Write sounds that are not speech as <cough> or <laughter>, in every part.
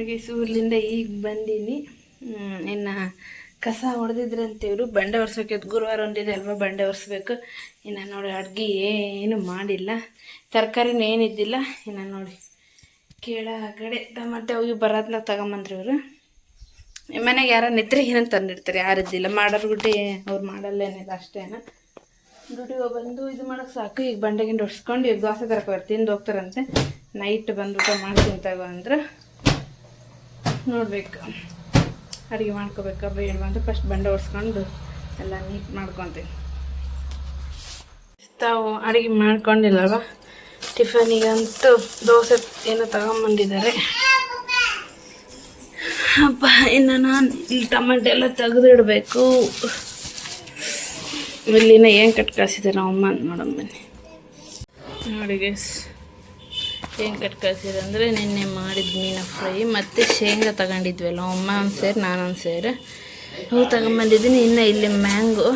ನನಗೆ ಸೂರ್ಲಿಂದ ಈಗ ಬಂದೀನಿ. ಇನ್ನು ಕಸ ಹೊಡೆದಿದ್ರೆ ಇವರು. ಬಂಡೆ ಒರೆಸೋಕೆ ಗುರುವಾರ ಒಂದಿದೆ ಅಲ್ವಾ, ಬಂಡೆ ಒರೆಸ್ಬೇಕು. ಇನ್ನು ನೋಡಿ ಅಡ್ಗೆ ಏನು ಮಾಡಿಲ್ಲ. ತರಕಾರಿನೂ ಏನಿದ್ದಿಲ್ಲ. ಇನ್ನು ನೋಡಿ ಕೆಳಗಡೆ ಟಮಾಟೆ ಹೋಗಿ ಬರೋದನ್ನ ತಗೊಂಬಂದ್ರಿ ಇವರು. ಮನೆಗೆ ಯಾರ ನಿದ್ರೆ ಏನಂತ ತಂದಿರ್ತಾರೆ, ಯಾರಿದ್ದಿಲ್ಲ. ಮಾಡೋರು ಗುಡ್ಡಿ ಅವ್ರು ಮಾಡಲ್ಲೇನಿಲ್ಲ ಅಷ್ಟೇನ. ದುಡಿಯೋ ಬಂದು ಇದು ಮಾಡೋಕೆ ಸಾಕು. ಈಗ ಬಂಡೆಗಿಂದ ಹೊಡ್ಸ್ಕೊಂಡು ಈಗ ದೋಸೆ ತರಕ ತಿಂದು ಹೋಗ್ತಾರಂತೆ. ನೈಟ್ ಬಂದು ಮಾಡ್ತೀನಿ ತಗೋ ಅಂದ್ರೆ. ನೋಡ್ಬೇಕು. ಅಡುಗೆ ಮಾಡ್ಕೋಬೇಕು ಬೇಡ ಅಂತ ಫಸ್ಟ್ ಬಂಡೆ ಹೊಡ್ಸ್ಕೊಂಡು ಎಲ್ಲ ನೀಟ್ ಮಾಡ್ಕೊತೀನಿ ತಾವು ಅಡುಗೆ ಮಾಡ್ಕೊಂಡಿಲ್ಲಲ್ವ? ಟಿಫನಿಗಂತೂ ದೋಸೆ ಏನೋ ತಗೊಂಬಂದಿದ್ದಾರೆ. ಅಪ್ಪ, ಇನ್ನು ನಾನು ಇಲ್ಲಿ ಟೊಮೆಟೊ ಎಲ್ಲ ತೆಗೆದಿಡಬೇಕು. ಇಲ್ಲಿನ ಏನು ಕಟ್ ಕಳಿಸಿದ್ದಾರೆ ನಮ್ಮ ಅಮ್ಮ ಅಂತ ನೋಡೋಣ ಬನ್ನಿ. ನೋಡಿ ಗೈಸ್ ಏನು ಕಟ್ ಕಳಿಸಿದೆ ಅಂದರೆ ನಿನ್ನೆ ಮಾಡಿದ ಮೀನ ಫ್ರೈ ಮತ್ತು ಶೇಂಗಾ ತಗೊಂಡಿದ್ವಲ್ಲ, ಅಮ್ಮ ಒಂದು ಸೇರಿ ನಾನೊಂದು ಸೇರು ಹೂ ತಗೊಂಬಂದಿದ್ದೀನಿ, ಇನ್ನು ಇಲ್ಲಿ ಮ್ಯಾಂಗೋ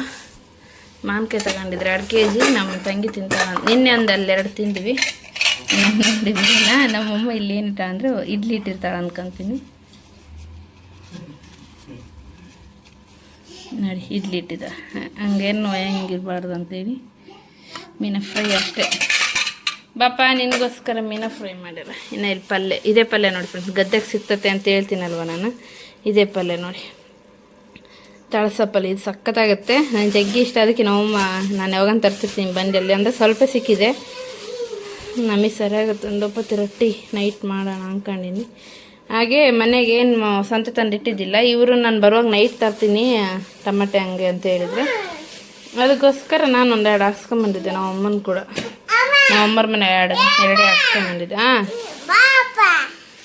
ಮಾನ್ಕಾಯಿ ತಗೊಂಡಿದ್ರೆ. ಎರಡು ಕೆ ಜಿ ನಮ್ಮ ತಂಗಿ ತಿಂತ ನಿನ್ನೆ ಒಂದು ಅಲ್ಲೆರಡು ತಿಂದ್ವಿ. ನೋಡಿದ್ವಿಲ್ಲ, ನಮ್ಮಮ್ಮ ಇಲ್ಲಿ ಏನಿಟ್ಟ ಅಂದರೆ ಇಡ್ಲಿ ಇಟ್ಟಿರ್ತಾಳೆ ಅನ್ಕೊಂತೀನಿ. ನೋಡಿ, ಇಡ್ಲಿ ಇಟ್ಟಿದ್ದ. ಹಂಗೇನು ಹೆಂಗಿರ್ಬಾರ್ದು ಅಂತೇಳಿ. ಮೀನ ಫ್ರೈ ಅಷ್ಟೇ. ಬಾಪ, ನಿನಗೋಸ್ಕರ ಮೀನ ಫ್ರೈ ಮಾಡ್ಯಾರ ಇನ್ನು ಇಲ್ಲಿ ಪಲ್ಯ, ಇದೇ ಪಲ್ಯ ನೋಡಿ ಫ್ರೆಂಡ್ಸ್ ಗದ್ದೆಗೆ ಸಿಗ್ತತೆ ಅಂತ ಹೇಳ್ತೀನಲ್ವ ನಾನು? ಇದೇ ಪಲ್ಯ ನೋಡಿ. ತಳಸಪ್ಪಲ್ಲಿ ಇದು ಸಖತ್ತಾಗುತ್ತೆ. ನಾನು ಜಗ್ಗಿ ಇಷ್ಟ, ಅದಕ್ಕೆ ನಾವು ನಾನು ಯಾವಾಗ ತರ್ತಿರ್ತೀನಿ ಅಲ್ಲಿ. ಅಂದರೆ ಸ್ವಲ್ಪ ಸಿಕ್ಕಿದೆ. ನಮಗೆ ಸರಿಯಾಗುತ್ತೆ, ಒಂದು ಒಪ್ಪತ್ತು ರೊಟ್ಟಿ ನೈಟ್ ಮಾಡೋಣ ಅಂದ್ಕೊಂಡಿನಿ ಹಾಗೆ ಮನೆಗೆ ಏನು ಸಂತೆ ತಂದಿಟ್ಟಿದ್ದಿಲ್ಲ. ಇವರು ನಾನು ಬರುವಾಗ ನೈಟ್ ತರ್ತೀನಿ ಟಮಾಟೆ ಹಂಗೆ ಅಂತ ಹೇಳಿದರೆ. ಅದಕ್ಕೋಸ್ಕರ ನಾನು ಒಂದೆರಡು ಹಾಕ್ಸ್ಕೊಂಬಂದಿದ್ದೆ ನಮ್ಮ ಅಮ್ಮನ ಕೂಡ. ಅಮ್ಮರ ಮನೆ ಎರಡು ಎರಡೇ ಹಾಕ್ಸ್ಕೊಂಬಂದಿದ್ದೆ ಹಾಂ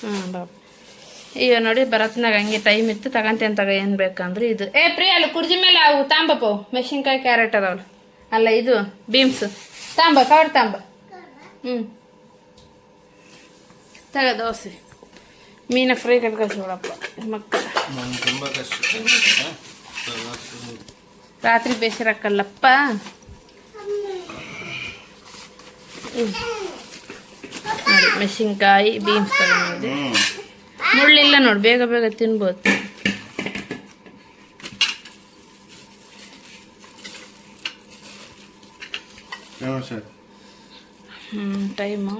ಹಾಂ ಬಾಪ. ಈಗ ನೋಡಿ ಬರತ್ನಾಗ ಹಂಗೆ ಟೈಮ್ ಇತ್ತು. ತಗೊಂತೇನೆ ತಗ ಏನು ಬೇಕಂದ್ರೆ ಇದು. ಏ ಪ್ರಿಯ ಅಲ್ಲಿ ಕುರ್ಜಿ ಮೇಲೆ ಅವು ತಾಂಬಪ್ಪ ಮೆಣಸಿನ್ಕಾಯಿ ಕ್ಯಾರೆಟ್ ಅದಾವಲ್ಲ. ಅಲ್ಲ ಇದು ಬೀಮ್ಸ್ ತಾಂಬ ಕವರ್ ತಾಂಬ. ಹ್ಞೂ ತಗ ದೋಸೆ. ಮೀನ ಫ್ರೈ ಕಟ್ಕೊಳ್ಸೋಳಪ್ಪ. ಮಕ್ಕಳು. ರಾತ್ರಿ ಬೇಸರಕ್ಕಲ್ಲಪ್ಪ. ನೋಡಿ ಮೆಣಸಿನ್ಕಾಯಿ ಬೀನ್ಸ್ ತಗೊಂಡಿದ್ದೆ ಮುಳ್ಳಿಲ್ಲ ನೋಡಿ ಬೇಗ ಬೇಗ ತಿನ್ಬೋದು. ಹ್ಞೂ ಟೈಮು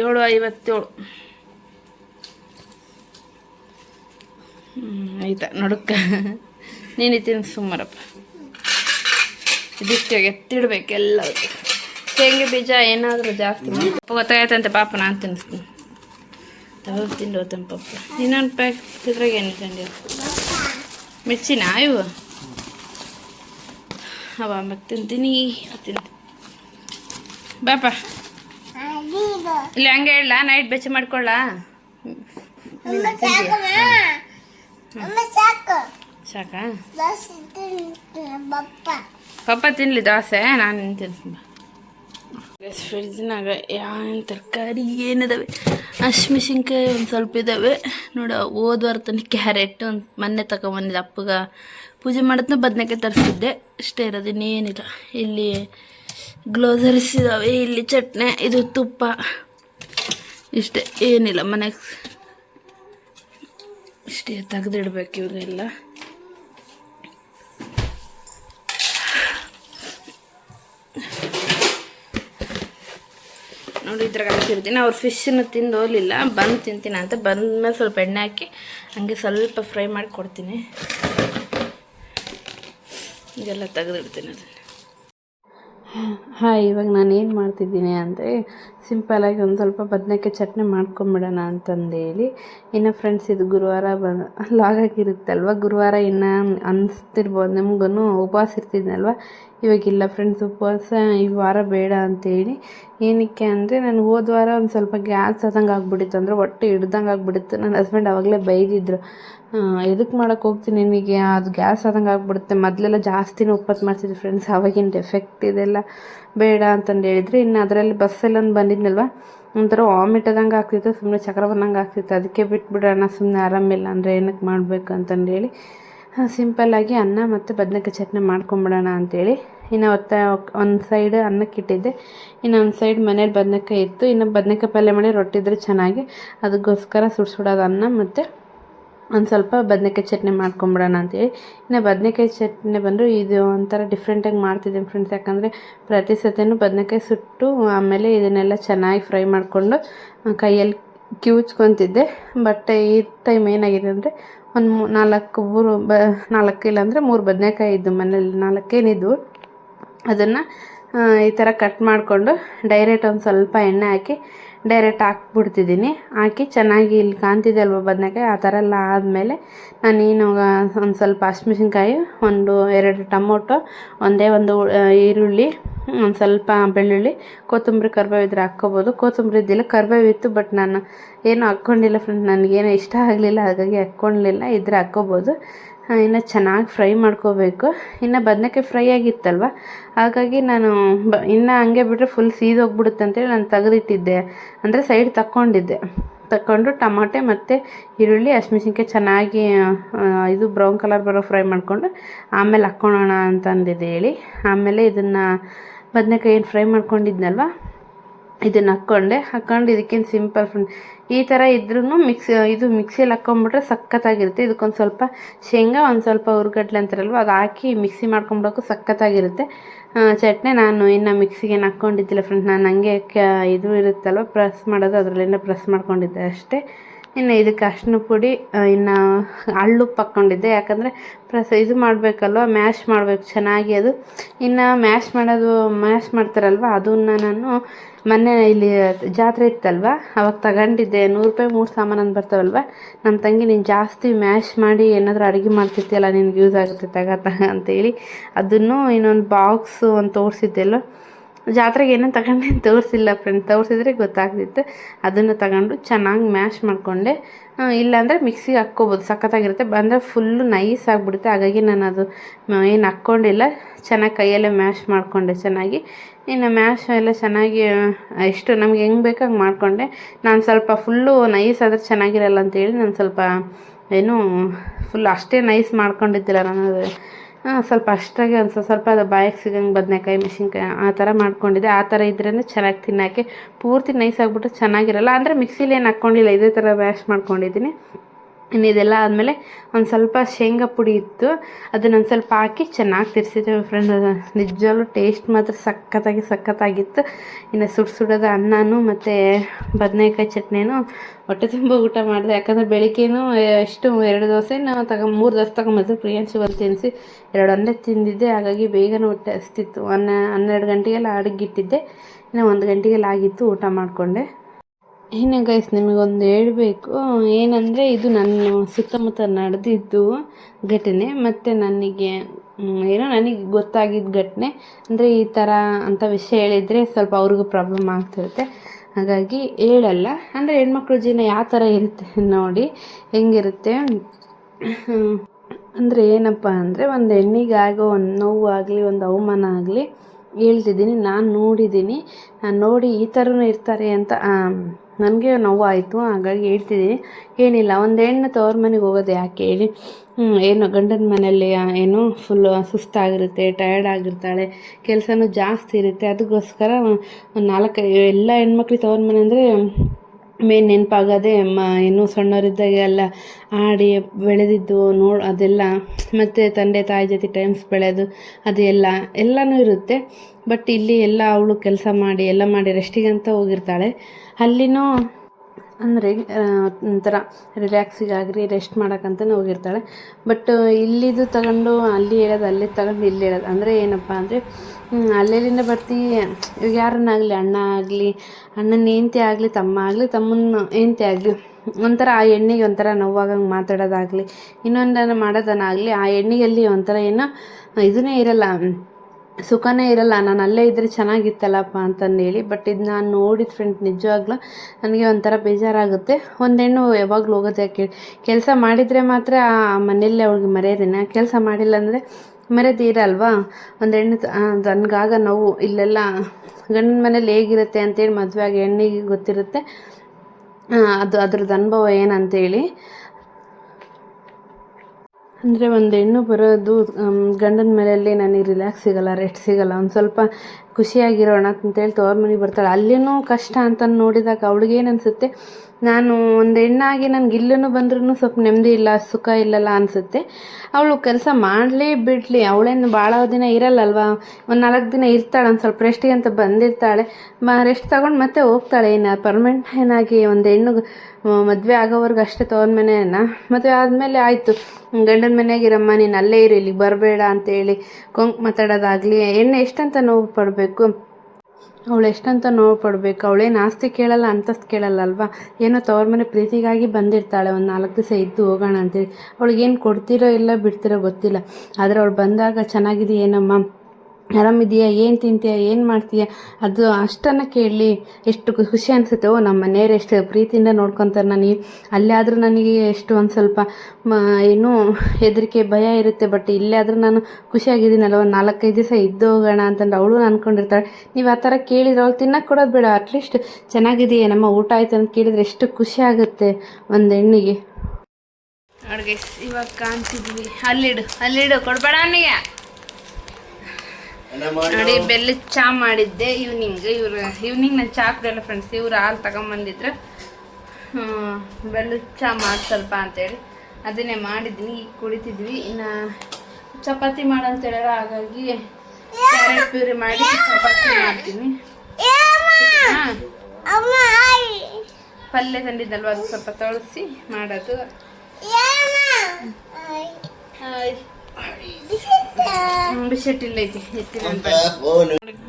ಏಳು ಐವತ್ತೇಳು. ಹ್ಞೂ ಆಯ್ತಾ ನಡುಕ ನೀನು ತಿನ್ನು ಸುಮ್ಮರಪ್ಪ. ಇದಿಷ್ಟು ಎತ್ತಿಡ್ಬೇಕೆಲ್ಲ ಶೇಂಗೆ ಬೀಜ ಏನಾದರೂ ಜಾಸ್ತಿ ಗೊತ್ತಾಗೈತಂತೆ ಪಾಪ ನಾನು ತಿನ್ನಿಸ್ತೀನಿ. ತಗೋ ತಿಂದು ಹೋಗ್ತಾನೆ ಪಾಪ. ಇನ್ನೊಂದು ಪ್ಯಾಕ್ ಇದ್ರಾಗ ಏನು ತಂದಿ ಮಿರ್ಚಿನ ಇವು? ಅವ ಮತ್ತೆ ತಿಂತೀನಿ ತಿಂತೀನಿ. ಬಾಪ. ಇಲ್ಲಿ ಹಂಗೆ ಹೇಳ ನೈಟ್ ಬೆಚ್ಚ ಮಾಡ್ಕೊಳ್ಳ ಸಾಕಾ. ಪಪ್ಪ ತಿನ್ಲಿ ದೋಸೆ ನಾನು ತಿನ್ಸ್ತೀನಿ ಫ್ರಿಡ್ಜ್ನಾಗ ಯಾವ ತರಕಾರಿ ಏನಿದಾವೆ? ಹಸಿಮೆಣ್ಸಿನ್ಕಾಯಿ ಒಂದು ಸ್ವಲ್ಪ ಇದ್ದಾವೆ ನೋಡ, ಹೋದ ವಾರ ಕ್ಯಾರೆಟ್ ಒಂದು ಮೊನ್ನೆ ತಗೊಂಬಂದಿದ್ದೆ ಅಪ್ಪಗ. ಪೂಜೆ ಮಾಡೋದನ್ನ ಬದನೆಕಾಯಿ ತರಿಸಿದ್ದೆ. ಇಷ್ಟೇ ಇರೋದು ಇನ್ನೇನಿಲ್ಲ ಇಲ್ಲಿ ಗ್ಲೋಸರೀಸ್ ಇದ್ದಾವೆ ಇಲ್ಲಿ ಚಟ್ನಿ, ಇದು ತುಪ್ಪ. ಇಷ್ಟೇ, ಏನಿಲ್ಲ. ಮನೆಗೆ ಇಷ್ಟೇ ತೆಗೆದಿಡ್ಬೇಕು ಇವೆಲ್ಲ ನೋಡಿ ಇದ್ರಾಗ ಹಾಕಿರ್ತೀನಿ ಅವ್ರು ಫಿಶ್ಶನ್ನು ತಿಂದು ಹೋಗಲಿಲ್ಲ, ಬಂದು ತಿಂತೀನಿ ಅಂತ ಬಂದ್ಮೇಲೆ ಸ್ವಲ್ಪ ಎಣ್ಣೆ ಹಾಕಿ ಹಂಗೆ ಸ್ವಲ್ಪ ಫ್ರೈ ಮಾಡಿ ಕೊಡ್ತೀನಿ. ಇದೆಲ್ಲ ತೆಗೆದಿಡ್ತೀನಿ ಅದನ್ನು ಹಾಂ, ಇವಾಗ ನಾನು ಏನು ಮಾಡ್ತಿದ್ದೀನಿ ಅಂದರೆ ಸಿಂಪಲಾಗಿ ಒಂದು ಸ್ವಲ್ಪ ಬದನೇಕಾಯಿ ಚಟ್ನಿ ಮಾಡ್ಕೊಂಬಿಡೋಣ ಅಂತಂದೇಳಿ ಇನ್ನು ಫ್ರೆಂಡ್ಸ್ ಇದು ಗುರುವಾರ ಬ ಲಾಗಾಗಿರುತ್ತಲ್ವ ಗುರುವಾರ ಇನ್ನು ಅನಿಸ್ತಿರ್ಬೋದು. ನಮಗೂ ಉಪವಾಸ ಇರ್ತಿದ್ನಲ್ವ? ಇವಾಗಿಲ್ಲ ಫ್ರೆಂಡ್ಸ್ ಉಪವಾಸ ಈ ವಾರ ಬೇಡ ಅಂತೇಳಿ ಏನಕ್ಕೆ ಅಂದರೆ ನಾನು ಹೋದ ವಾರ ಒಂದು ಸ್ವಲ್ಪ ಗ್ಯಾಸ್ ಆದಂಗೆ ಆಗ್ಬಿಟ್ಟಿತ್ತು. ಅಂದರೆ ಹೊಟ್ಟೆ ಹಿಡ್ದಂಗೆ ಆಗ್ಬಿಟ್ಟಿತ್ತು. ನನ್ನ ಹಸ್ಬೆಂಡ್ ಆವಾಗಲೇ ಬೈದಿದ್ರು. ಎದಕ್ಕೆ ಮಾಡೋಕೆ ಹೋಗ್ತೀನಿ ನಿನಗೆ? ಅದು ಗ್ಯಾಸ್ ಆದಂಗೆ ಆಗ್ಬಿಡುತ್ತೆ. ಮೊದಲೆಲ್ಲ ಜಾಸ್ತಿನೇ ಉಪ್ಪತ್ತು ಮಾಡ್ತಿದ್ದೆ ಫ್ರೆಂಡ್ಸ್ ಆವಾಗಿನ ಎಫೆಕ್ಟ್ ಇದೆಲ್ಲ. ಬೇಡ ಅಂತಂದು ಹೇಳಿದ್ರೆ. ಇನ್ನು ಅದರಲ್ಲಿ ಬಸ್ಸಲ್ಲಿ ಒಂದು ಬಂದಿದ್ನಲ್ವ? ಒಂಥರ ವಾಮಿಟ್ ಆದಂಗೆ ಆಗ್ತಿತ್ತು ಸುಮ್ಮನೆ ಚಕ್ರ ಬಂದಂಗೆ ಆಗ್ತಿತ್ತು. ಅದಕ್ಕೆ ಬಿಟ್ಬಿಡೋಣ ಸುಮ್ಮನೆ ಆರಾಮಿಲ್ಲ ಅಂದರೆ ಏನಕ್ಕೆ ಮಾಡಬೇಕು ಅಂತಂದೇಳಿ ಸಿಂಪಲ್ಲಾಗಿ ಅನ್ನ ಮತ್ತು ಬದನೆಕಾಯಿ ಚಟ್ನಿ ಮಾಡ್ಕೊಂಬಿಡೋಣ ಅಂತೇಳಿ. ಇನ್ನು ಒತ್ತ ಒಂದು ಸೈಡ್ ಅನ್ನಕ್ಕೆ ಇಟ್ಟಿದ್ದೆ. ಇನ್ನೊಂದು ಸೈಡ್ ಮನೇಲಿ ಬದನೆಕಾಯಿ ಇತ್ತು. ಇನ್ನು ಬದನೆಕಾಯಿ ಪಲ್ಯ ಮಾಡಿ ರೊಟ್ಟಿ ಇದ್ರೆ ಚೆನ್ನಾಗಿ, ಅದಕ್ಕೋಸ್ಕರ ಸುಡ್ಸುಡೋದು ಅನ್ನ ಮತ್ತು ಒಂದು ಸ್ವಲ್ಪ ಬದನೆಕಾಯಿ ಚಟ್ನಿ ಮಾಡ್ಕೊಂಬಿಡೋಣ ಅಂತೇಳಿ ಇನ್ನು ಬದನೆಕಾಯಿ ಚಟ್ನಿ ಬಂದರೂ ಇದು ಒಂಥರ ಡಿಫ್ರೆಂಟಾಗಿ ಮಾಡ್ತಿದ್ದೀನಿ ಫ್ರೆಂಡ್ಸ್ ಯಾಕಂದರೆ ಪ್ರತಿ ಸತಿನೂ ಬದನೆಕಾಯಿ ಸುಟ್ಟು ಆಮೇಲೆ ಇದನ್ನೆಲ್ಲ ಚೆನ್ನಾಗಿ ಫ್ರೈ ಮಾಡಿಕೊಂಡು ಕೈಯಲ್ಲಿ ಕಿವುಚ್ಕೊತಿದ್ದೆ ಬಟ್ ಈ ಟೈಮ್ ಏನಾಗಿದೆ ಅಂದರೆ ಒಂದು ನಾಲ್ಕು ಮೂರು ಬ, ನಾಲ್ಕು ಇಲ್ಲಾಂದರೆ ಮೂರು ಬದನೆಕಾಯಿ ಇದ್ದು ಮನೇಲಿ ನಾಲ್ಕೇನಿದ್ವು ಅದನ್ನು ಈ ಥರ ಕಟ್ ಮಾಡಿಕೊಂಡು ಡೈರೆಕ್ಟ್ ಒಂದು ಸ್ವಲ್ಪ ಎಣ್ಣೆ ಹಾಕಿ ಡೈರೆಕ್ಟ್ ಹಾಕ್ಬಿಡ್ತಿದ್ದೀನಿ. ಹಾಕಿ ಚೆನ್ನಾಗಿ ಇಲ್ಲಿ ಕಾಣ್ತಿದೆ ಅಲ್ವ ಬದನೆಕಾಯಿ? ಆ ಥರ ಎಲ್ಲ ಆದಮೇಲೆ ನಾನೇನು ಒಂದು ಸ್ವಲ್ಪ ಹಸಿಮೆಣ್ಸಿನ್ಕಾಯಿ, ಒಂದು ಎರಡು ಟೊಮೊಟೊ, ಒಂದೇ ಒಂದು ಈರುಳ್ಳಿ, ಒಂದು ಸ್ವಲ್ಪ ಬೆಳ್ಳುಳ್ಳಿ, ಕೊತ್ತಂಬರಿ ಕರ್ಬೇವು ಇದ್ರೆ ಹಾಕ್ಕೋಬೋದು. ಕೊತ್ತಂಬರಿ ಇದ್ದಿಲ್ಲ, ಕರ್ಬೇವು ಇತ್ತು, ಬಟ್ ನಾನು ಏನು ಹಾಕ್ಕೊಂಡಿಲ್ಲ ಫ್ರೆಂಡ್ ನನಗೇನು ಇಷ್ಟ ಆಗಲಿಲ್ಲ, ಹಾಗಾಗಿ ಹಾಕ್ಕೊಳ್ಲಿಲ್ಲ ಇದ್ರೆ ಹಾಕ್ಕೋಬೋದು. ಇನ್ನು ಚೆನ್ನಾಗಿ ಫ್ರೈ ಮಾಡ್ಕೋಬೇಕು. ಇನ್ನು ಬದನೆಕಾಯಿ ಫ್ರೈ ಆಗಿತ್ತಲ್ವ? ಹಾಗಾಗಿ ನಾನು ಬ, ಇನ್ನು ಹಂಗೆ ಬಿಟ್ಟರೆ ಫುಲ್ ಸೀದೋಗ್ಬಿಡುತ್ತೆ ಅಂತೇಳಿ ನಾನು ತೆಗೆದಿಟ್ಟಿದ್ದೆ. ಅಂದರೆ ಸೈಡ್ ತಕ್ಕೊಂಡಿದ್ದೆ. ತಕ್ಕೊಂಡು ಟಮಾಟೆ ಮತ್ತು ಈರುಳ್ಳಿ, ಹಸಿಮೆಣ್ಸಿನ್ಕಾಯಿ ಚೆನ್ನಾಗಿ ಇದು ಬ್ರೌನ್ ಕಲರ್ ಬರೋ ಫ್ರೈ ಮಾಡಿಕೊಂಡು ಆಮೇಲೆ ಹಾಕ್ಕೊಳೋಣ ಅಂತಂದಿದ್ದು ಹೇಳಿ. ಆಮೇಲೆ ಇದನ್ನು ಬದನೆಕಾಯಿ ಏನು ಫ್ರೈ ಮಾಡ್ಕೊಂಡಿದ್ನಲ್ವ? ಇದನ್ನು ಹಾಕ್ಕೊಂಡೆ ಹಾಕ್ಕೊಂಡು ಇದಕ್ಕೇನು ಸಿಂಪಲ್ ಫ್ರೆಂಡ್ ಈ ಥರ ಇದ್ರೂ ಮಿಕ್ಸಿ ಇದು ಮಿಕ್ಸಿಯಲ್ಲಿ ಹಾಕ್ಕೊಂಬಿಟ್ರೆ ಸಖತ್ತಾಗಿರುತ್ತೆ. ಇದಕ್ಕೊಂದು ಸ್ವಲ್ಪ ಶೇಂಗಾ, ಒಂದು ಸ್ವಲ್ಪ ಹುರ್ಗಡ್ಲೆ ಅಂತಾರಲ್ವ, ಅದು ಹಾಕಿ ಮಿಕ್ಸಿ ಮಾಡ್ಕೊಂಬಿಡೋಕ್ಕೂ ಸಖತ್ತಾಗಿರುತ್ತೆ. ಚಟ್ನಿ ನಾನು ಇನ್ನು ಮಿಕ್ಸಿಗೆ ಏನು ಹಾಕ್ಕೊಂಡಿದ್ದಿಲ್ಲ ಫ್ರೆಂಡ್ ನಾನು ಹಂಗೆ ಇದು ಇರುತ್ತಲ್ವ ಪ್ರೆಸ್ ಮಾಡೋದು, ಅದರಲ್ಲಿಂದ ಪ್ರೆಸ್ ಮಾಡ್ಕೊಂಡಿದ್ದೆ ಅಷ್ಟೇ. ಇನ್ನು ಇದಕ್ಕೆ ಅಷ್ಟು ಪುಡಿ ಇನ್ನು ಹಳ್ಳುಪ್ಪು ಹಾಕ್ಕೊಂಡಿದ್ದೆ ಯಾಕಂದರೆ ಪ್ರೆಸ್, ಇದು ಮಾಡಬೇಕಲ್ವ ಮ್ಯಾಶ್ ಮಾಡಬೇಕು ಚೆನ್ನಾಗಿ ಅದು. ಇನ್ನು ಮ್ಯಾಶ್ ಮಾಡೋದು ಮ್ಯಾಶ್ ಮಾಡ್ತಾರಲ್ವ, ಅದನ್ನು ನಾನು ಮೊನ್ನೆ ಇಲ್ಲಿ ಜಾತ್ರೆ ಇತ್ತಲ್ವ? ಅವಾಗ ತಗೊಂಡಿದ್ದೆ ನೂರು ರೂಪಾಯಿ, ಮೂರು ಸಾಮಾನು ಬರ್ತಾವಲ್ವ? ನಮ್ಮ ತಂಗಿ, ನೀನು ಜಾಸ್ತಿ ಮ್ಯಾಶ್ ಮಾಡಿ ಏನಾದರೂ ಅಡುಗೆ ಮಾಡ್ತಿರ್ತೀಯಲ್ಲ, ನಿನ್ಗೆ ಯೂಸ್ ಆಗುತ್ತೆ, ತಗ ಅಂತೇಳಿ ಅದನ್ನು ಇನ್ನೊಂದು ಬಾಕ್ಸು ಒಂದು ತೋರಿಸಿದ್ದೆಲ್ಲೋ. ಜಾತ್ರೆಗೆ ಏನೋ ತಗೊಂಡು ತೋರಿಸಿಲ್ಲ ಫ್ರೆಂಡ್ ತೋರಿಸಿದ್ರೆ ಗೊತ್ತಾಗ್ತಿತ್ತು. ಅದನ್ನು ತಗೊಂಡು ಚೆನ್ನಾಗಿ ಮ್ಯಾಶ್ ಮಾಡಿಕೊಂಡೆ. ಇಲ್ಲಾಂದರೆ ಮಿಕ್ಸಿಗೆ ಹಾಕ್ಕೋಬೋದು. ಸಖತ್ತಾಗಿರುತ್ತೆ. ಅಂದರೆ ಫುಲ್ಲು ನೈಸ್ ಆಗಿಬಿಡುತ್ತೆ. ಹಾಗಾಗಿ ನಾನು ಅದು ಏನು ಹಾಕ್ಕೊಂಡಿಲ್ಲ. ಚೆನ್ನಾಗಿ ಕೈಯಲ್ಲೇ ಮ್ಯಾಶ್ ಮಾಡಿಕೊಂಡೆ ಚೆನ್ನಾಗಿ. ಇನ್ನು ಮ್ಯಾಶ್ ಎಲ್ಲ ಚೆನ್ನಾಗಿ ಎಷ್ಟು ನಮ್ಗೆ ಹೆಂಗೆ ಬೇಕು ಹಂಗೆ ಮಾಡಿಕೊಂಡೆ. ನಾನು ಸ್ವಲ್ಪ ಫುಲ್ಲು ನೈಸ್ ಆದರೆ ಚೆನ್ನಾಗಿರಲ್ಲ ಅಂತೇಳಿ ನಾನು ಸ್ವಲ್ಪ, ಏನು ಫುಲ್ ಅಷ್ಟೇ ನೈಸ್ ಮಾಡ್ಕೊಂಡಿದ್ದಿಲ್ಲ ನಾನು. ಸ್ವಲ್ಪ ಅಷ್ಟಾಗಿ ಅನ್ಸೋ ಸ್ವಲ್ಪ ಅದು ಬಾಯಿಗೆ ಸಿಗಂಗೆ ಬದನೆಕಾಯಿ, ಮೆಣಸಿನ್ಕಾಯಿ ಆ ಥರ ಮಾಡ್ಕೊಂಡಿದ್ದೆ. ಆ ಥರ ಇದ್ರೇ ಚೆನ್ನಾಗಿ ತಿನ್ನೋಕ್ಕೆ ಪೂರ್ತಿ ನೈಸ್ ಆಗಿಬಿಟ್ಟು ಚೆನ್ನಾಗಿರಲ್ಲ. ಅಂದರೆ ಮಿಕ್ಸಿಲಿ ಏನು ಹಾಕ್ಕೊಂಡಿಲ್ಲ ಇದೇ ಥರ ವ್ಯಾಶ್ ಮಾಡ್ಕೊಂಡಿದ್ದೀನಿ. ಇನ್ನು ಇದೆಲ್ಲ ಆದಮೇಲೆ ಒಂದು ಸ್ವಲ್ಪ ಶೇಂಗಾ ಪುಡಿ ಇತ್ತು. ಅದನ್ನ ಒಂದು ಸ್ವಲ್ಪ ಹಾಕಿ ಚೆನ್ನಾಗಿ ತಿರ್ಸಿದ್ದೆ ಫ್ರೆಂಡ್ ನಿಜವಾಗ್ಲೂ ಟೇಸ್ಟ್ ಮಾತ್ರ ಸಖತ್ತಾಗಿ ಸಖತ್ತಾಗಿತ್ತು. ಇನ್ನು ಸುಡು ಸುಡೋದ ಅನ್ನನೂ ಮತ್ತು ಬದನೆಕಾಯಿ ಚಟ್ನಿನೂ ಹೊಟ್ಟೆ ತುಂಬ ಊಟ ಮಾಡಿದೆ. ಯಾಕಂದರೆ ಬೆಳಿಗ್ಗೆನೂ ಎಷ್ಟು ಎರಡು ದೋಸೆ ನಾವು ತಗೊ ಮೂರು ದೋಸೆ ತಗೊಂಬಂದು ಪ್ರಿಯಾಂಶು ಒಂದು ತಿನ್ನಿಸಿ ಎರಡು ಒಂದೇ ತಿಂದಿದ್ದೆ. ಹಾಗಾಗಿ ಬೇಗನೆ ಹೊಟ್ಟೆ ಹಸ್ತಿತ್ತು. ಹನ್ನ ಹನ್ನೆರಡು ಗಂಟೆಗೆಲ್ಲ ಅಡುಗಿಟ್ಟಿದ್ದೆ. ಇನ್ನು ಒಂದು ಗಂಟೆಗೆಲ್ಲ ಆಗಿತ್ತು ಊಟ ಮಾಡಿಕೊಂಡೆ. ಇನ್ನು ಗೈಸ್ ನಿಮಗೊಂದು ಹೇಳಬೇಕು. ಏನಂದರೆ, ಇದು ನನ್ನ ಸುತ್ತಮುತ್ತ ನಡೆದಿದ್ದು ಘಟನೆ, ಮತ್ತು ನನಗೆ ಏನೋ ನನಗೆ ಗೊತ್ತಾಗಿದ್ದ ಘಟನೆ. ಅಂದರೆ ಈ ಥರ ಅಂಥ ವಿಷಯ ಹೇಳಿದರೆ ಸ್ವಲ್ಪ ಅವ್ರಿಗೂ ಪ್ರಾಬ್ಲಮ್ ಆಗ್ತಿರುತ್ತೆ. ಹಾಗಾಗಿ ಹೇಳಲ್ಲ. ಅಂದರೆ ಹೆಣ್ಮಕ್ಳ ಜೀವನ ಯಾವ ಥರ ಇರುತ್ತೆ ನೋಡಿ, ಹೆಂಗಿರುತ್ತೆ. ಅಂದರೆ ಏನಪ್ಪ ಅಂದರೆ, ಒಂದು ಹೆಣ್ಣಿಗಾಗೋ, ಒಂದು ನೋವು ಆಗಲಿ ಒಂದು ಅವಮಾನ ಆಗಲಿ, ಹೇಳ್ತಿದ್ದೀನಿ, ನಾನು ನೋಡಿದ್ದೀನಿ. ನಾನು ನೋಡಿ ಈ ಥರನೂ ಇರ್ತಾರೆ ಅಂತ ನನಗೆ ನೋವಾಯಿತು, ಹಾಗಾಗಿ ಹೇಳ್ತಿದ್ದೀನಿ ಏನಿಲ್ಲ, ಒಂದು ಹೆಣ್ಣು ತವ್ರ ಮನೆಗೆ ಹೋಗೋದು ಯಾಕೆ ಹೇಳಿ? ಏನು ಗಂಡನ ಮನೆಯಲ್ಲಿ ಏನು ಫುಲ್ಲು ಸುಸ್ತಾಗಿರುತ್ತೆ ಟಯರ್ಡ್ ಆಗಿರ್ತಾಳೆ, ಕೆಲಸನೂ ಜಾಸ್ತಿ ಇರುತ್ತೆ. ಅದಕ್ಕೋಸ್ಕರ ನಾಲ್ಕು, ಎಲ್ಲ ಹೆಣ್ಮಕ್ಳಿಗೆ ತವ್ರ ಮನೆ ಅಂದರೆ ಮೇನ್ ನೆನಪಾಗೋದೇ, ಮ ಏನು ಸಣ್ಣವರಿದ್ದಾಗ ಎಲ್ಲ ಆಡಿ, ಬೆಳೆದಿದ್ದು ನೋ ಅದೆಲ್ಲ, ಮತ್ತು ತಂದೆ ತಾಯಿ ಜೊತೆ ಟೈಮ್ಸ್ ಬೆಳೆದು ಅದೆಲ್ಲ, ಎಲ್ಲನೂ ಇರುತ್ತೆ. ಬಟ್ ಇಲ್ಲಿ ಎಲ್ಲ ಅವಳು ಕೆಲಸ ಮಾಡಿ, ಎಲ್ಲ ಮಾಡಿ ರೆಸ್ಟಿಗಂತ ಹೋಗಿರ್ತಾಳೆ. ಅಲ್ಲಿನೂ ಅಂದರೆ ಒಂಥರ ರಿಲ್ಯಾಕ್ಸಿಗಾಗಲಿ ರೆಸ್ಟ್ ಮಾಡೋಕ್ಕಂತಲೇ ಹೋಗಿರ್ತಾಳೆ. ಬಟ್ ಇಲ್ಲಿದು ತಗೊಂಡು, ಅಲ್ಲಿ ಹೇಳೋದು, ಅಲ್ಲಿ ತಗೊಂಡು, ಇಲ್ಲಿ ಹೇಳೋದು. ಅಂದರೆ ಏನಪ್ಪ ಅಂದರೆ ಅಲ್ಲೆಲ್ಲಿಂದ ಬರ್ತೀವಿ ಯಾರನ್ನಾಗಲಿ ಅಣ್ಣ ಆಗಲಿ, ಅಣ್ಣನ ಹೆಂಡ್ತಿ ಆಗಲಿ, ತಮ್ಮ ಆಗಲಿ, ತಮ್ಮನ ಹೆಂಡ್ತಿ ಆಗಲಿ, ಒಂಥರ ಆ ಹೆಣ್ಣಿಗೆ ಒಂಥರ ನೋವಾಗಂಗೆ ಮಾತಾಡೋದಾಗಲಿ, ಇನ್ನೊಂದನ್ನು ಮಾಡೋದನ್ನಾಗಲಿ, ಆ ಎಣ್ಣೆಯಲ್ಲಿ ಒಂಥರ ಏನೋ ಇದನ್ನೇ ಇರಲ್ಲ. ಸುಖನೇ ಇರಲ್ಲ, ನಾನು ಅಲ್ಲೇ ಇದ್ದರೆ ಚೆನ್ನಾಗಿತ್ತಲ್ಲಪ್ಪ ಅಂತಂದೇಳಿ ಬಟ್ ಇದು ನಾನು ನೋಡಿದ ಫ್ರೆಂಡ್ ನಿಜವಾಗ್ಲೂ ನನಗೆ ಒಂಥರ ಬೇಜಾರಾಗುತ್ತೆ. ಒಂದು ಹೆಣ್ಣು ಯಾವಾಗಲೂ ಹೋಗೋದು ಕೆಲಸ ಮಾಡಿದರೆ ಮಾತ್ರ ಆ ಮನೆಯಲ್ಲೇ ಅವಳಿಗೆ ಮರ್ಯಾದೆನ? ಕೆಲಸ ಮಾಡಿಲ್ಲ ಅಂದರೆ ಮರ್ಯಾದೆ ಇರಲ್ವಾ? ಒಂದು ಹೆಣ್ಣು ನನಗಾಗ ನೋವು, ಇಲ್ಲೆಲ್ಲ ಗಂಡನ ಮನೇಲಿ ಹೇಗಿರುತ್ತೆ ಅಂತೇಳಿ ಮದುವೆ ಆಗಿ ಹೆಣ್ಣಿಗೆ ಗೊತ್ತಿರುತ್ತೆ. ಅದು ಅದ್ರದ್ದು ಅನುಭವ ಏನಂತೇಳಿ. ಅಂದರೆ ಒಂದು ಹೆಣ್ಣು ಬರೋದು ಗಂಡನ ಮನೆಯಲ್ಲಿ ನನಗೆ ರಿಲ್ಯಾಕ್ಸ್ ಸಿಗಲ್ಲ ರೆಸ್ಟ್ ಸಿಗಲ್ಲ ಒಂದು ಸ್ವಲ್ಪ ಖುಷಿಯಾಗಿರೋಣ ಅಂತೇಳಿ ತವ್ರ ಮನೆಗೆ ಬರ್ತಾಳೆ. ಅಲ್ಲಿನೂ ಕಷ್ಟ ಅಂತ ನೋಡಿದಾಗ ಅವಳಿಗೇನು ಅನಿಸುತ್ತೆ? ನಾನು ಒಂದು ಹೆಣ್ಣಾಗಿ ನನಗೆ ಇಲ್ಲೂ ಬಂದ್ರೂ ಸ್ವಲ್ಪ ನೆಮ್ಮದಿ ಇಲ್ಲ, ಸುಖ ಇಲ್ಲಲ್ಲ ಅನಿಸುತ್ತೆ. ಅವಳು ಕೆಲಸ ಮಾಡಲಿ ಬಿಡಲಿ. ಅವಳೇನು ಭಾಳ ದಿನ ಇರಲ್ಲಲ್ವಾ? ಒಂದು ನಾಲ್ಕು ದಿನ ಇರ್ತಾಳೆ, ಒಂದು ಸ್ವಲ್ಪ ರೆಸ್ಟಿಗೆ ಅಂತ ಬಂದಿರ್ತಾಳೆ. ಮ ರೆಸ್ಟ್ ತಗೊಂಡು ಮತ್ತೆ ಹೋಗ್ತಾಳೆ. ಏನು ಪರ್ಮನೆಂಟ್ ಏನಾಗಿ ಒಂದು ಹೆಣ್ಣು ಮದುವೆ ಆಗೋವರೆಗೂ ಅಷ್ಟೇ ತವ್ರ ಮನೆಯನ್ನು. ಮದುವೆ ಆದಮೇಲೆ ಆಯಿತು. ಗಂಡನ ಮನೆಯಾಗಿರಮ್ಮ ನೀನು ಅಲ್ಲೇ ಇರು, ಇಲ್ಲಿಗೆ ಬರಬೇಡ ಅಂತೇಳಿ ಕೊಂಕ್ ಮಾತಾಡೋದಾಗಲಿ ಹೆಣ್ಣು ಎಷ್ಟಂತ ನೋವು ಪಡಬೇಕು? ಅವಳು ಎಷ್ಟಂತ ನೋವು ಪಡಬೇಕು. ಅವಳೇನು ಆಸ್ತಿ ಕೇಳಲ್ಲ, ಅಂತಸ್ತು ಕೇಳಲ್ಲ ಅಲ್ವಾ? ಏನೋ ತವ್ರ ಮನೆ ಪ್ರೀತಿಗಾಗಿ ಬಂದಿರ್ತಾಳೆ. ಒಂದು ನಾಲ್ಕು ದಿವಸ ಇದ್ದು ಹೋಗೋಣ ಅಂತೇಳಿ ಅವಳಿಗೇನು ಕೊಡ್ತಿರೋ ಇಲ್ಲ ಬಿಡ್ತಿರೋ ಗೊತ್ತಿಲ್ಲ. ಆದರೆ ಅವಳು ಬಂದಾಗ ಚೆನ್ನಾಗಿದೆಯೇನಮ್ಮ ಆರಾಮಿದೆಯಾ? ಏನು ತಿಂತೀಯ? ಏನು ಮಾಡ್ತೀಯ? ಅದು ಅಷ್ಟನ್ನು ಕೇಳಲಿ ಎಷ್ಟು ಖುಷಿ ಅನಿಸುತ್ತೆ ಓ ನಮ್ಮ ಮನೆಯವ್ರು ಎಷ್ಟು ಪ್ರೀತಿಯಿಂದ ನೋಡ್ಕೊತಾರೆ ನನಗೆ. ಅಲ್ಲಾದರೂ ನನಗೆ ಎಷ್ಟು ಒಂದು ಸ್ವಲ್ಪ ಏನು ಹೆದರಿಕೆ ಭಯ ಇರುತ್ತೆ ಬಟ್ ಇಲ್ಲೇ ಆದರೂ ನಾನು ಖುಷಿಯಾಗಿದ್ದೀನಲ್ಲ ಒಂದು ನಾಲ್ಕೈದು ದಿವಸ ಇದ್ದೋಗೋಣ ಅಂತಂದು ಅವಳು ಅಂದ್ಕೊಂಡಿರ್ತಾಳೆ ನೀವು ಆ ಥರ ಕೇಳಿದ್ರೆ ಅವಳು ತಿನ್ನಕ್ಕೆ ಕೊಡೋದು ಬೇಡ. ಅಟ್ಲೀಸ್ಟ್ ಚೆನ್ನಾಗಿದೆಯೇ, ನಮ್ಮ ಊಟ ಆಯ್ತು ಅಂತ ಕೇಳಿದ್ರೆ ಎಷ್ಟು ಖುಷಿ ಆಗುತ್ತೆ ಒಂದು ಹೆಣ್ಣಿಗೆ. ಅಡುಗೆ, ಇವಾಗ ಕಾಣ್ತಿದ್ವಿ. ಅಲ್ಲಿಡು ಅಲ್ಲಿಡು, ಕೊಡ್ಬೇಡ ಅವನಿಗೆ. ನೋಡಿ ಬೆಲ್ಲ ಚಾ ಮಾಡಿದ್ದೆ. ಈವ್ನಿಂಗ್ ಇವ್ರ ಈವ್ನಿಂಗ್ ನಾನು ಚಾ ಕುಡಿಯಲ್ಲ ಫ್ರೆಂಡ್ಸ್ ಇವ್ರು ಹಾಲು ತಗೊಂಬಂದಿದ್ರು. ಬೆಲ್ಲ ಬೆಲ್ಲದ ಚಾ ಮಾಡಿ ಸ್ವಲ್ಪ ಅಂತೇಳಿ. ಅದನ್ನೇ ಮಾಡಿದ್ದೀನಿ ಈಗ ಕುಡಿತಿದ್ವಿ. ಇನ್ನು ಚಪಾತಿ ಮಾಡಂತ ಹೇಳ್ಯಾರ ಹಾಗಾಗಿ ಕ್ಯಾರೆಟ್ ಪ್ಯೂರಿ ಮಾಡಿ ಚಪಾತಿ ಮಾಡ್ತೀನಿ. ಪಲ್ಯ ತಂದಿದ್ದಲ್ವ ಅದು ಸ್ವಲ್ಪ ತೊಳಸಿ ಮಾಡೋದು. ಇಲ್ಲ ಐತಿ